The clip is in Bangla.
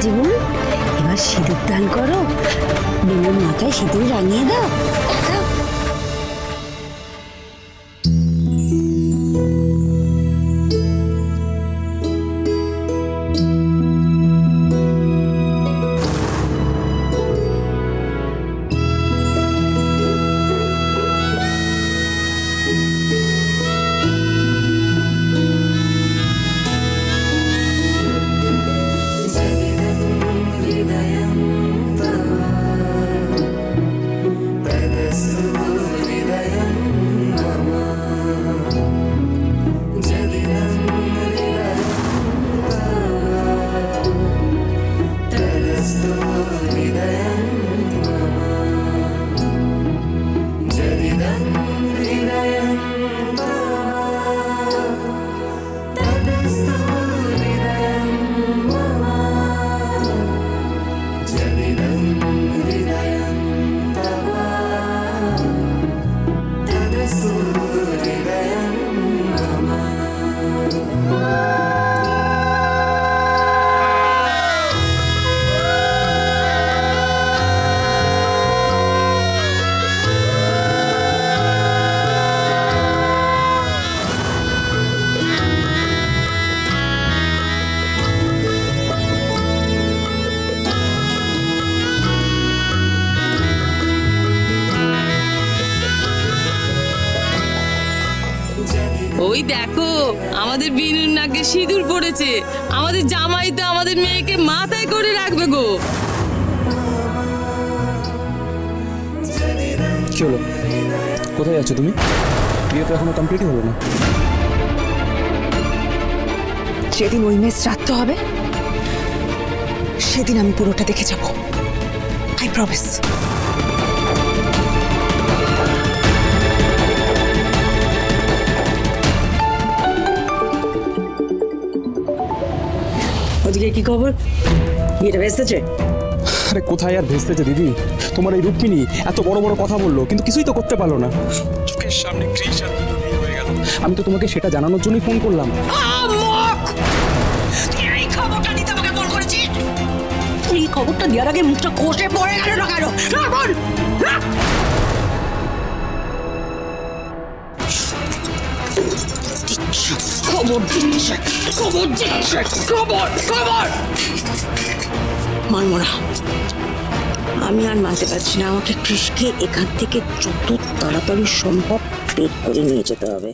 জীবন? এবার সিঁদুর দান করো। বিনুর মাথায় সিঁদুর রাঙিয়ে দাও। ওই দেখো আমাদের বিনুর নাকে সিঁদুর পড়েছে। আমাদের জামাই তো আমাদের মেয়েকে মাথায় করে রাখবে গো। কি হলো কোথায় আছো তুমি? বিয়ে তো এখনও কমপ্লিটই হলো না। যেদিন ওই মেয়ে শ্রাদ্ধ হবে সেদিন আমি পুরোটা দেখে যাব। আই প্রমিস ওদিকে কি খবর? বিয়েটা ভেস্তেছে আরে কোথায় আর ভেস্তেছে দিদি? তোমার এই রুক্মিণী এত বড় বড় কথা বলল কিন্তু কিছুই তো করতে পারল না। চোখের সামনে আর হয়ে গেল। আমি তো তোমাকে সেটা জানানোর জন্যই ফোন করলাম। এই খবরটা দেওয়ার আগে মুখটা কষে পড়ে গেল না কেন? বল! খবর দিচ্ছে খবর দিচ্ছে, খবর খবর। মানব না আমি আর মানতে পারছি না। আমাকে কৃষকে এখান থেকে যত তাড়াতাড়ি সম্ভব বের করে নিয়ে যেতে হবে।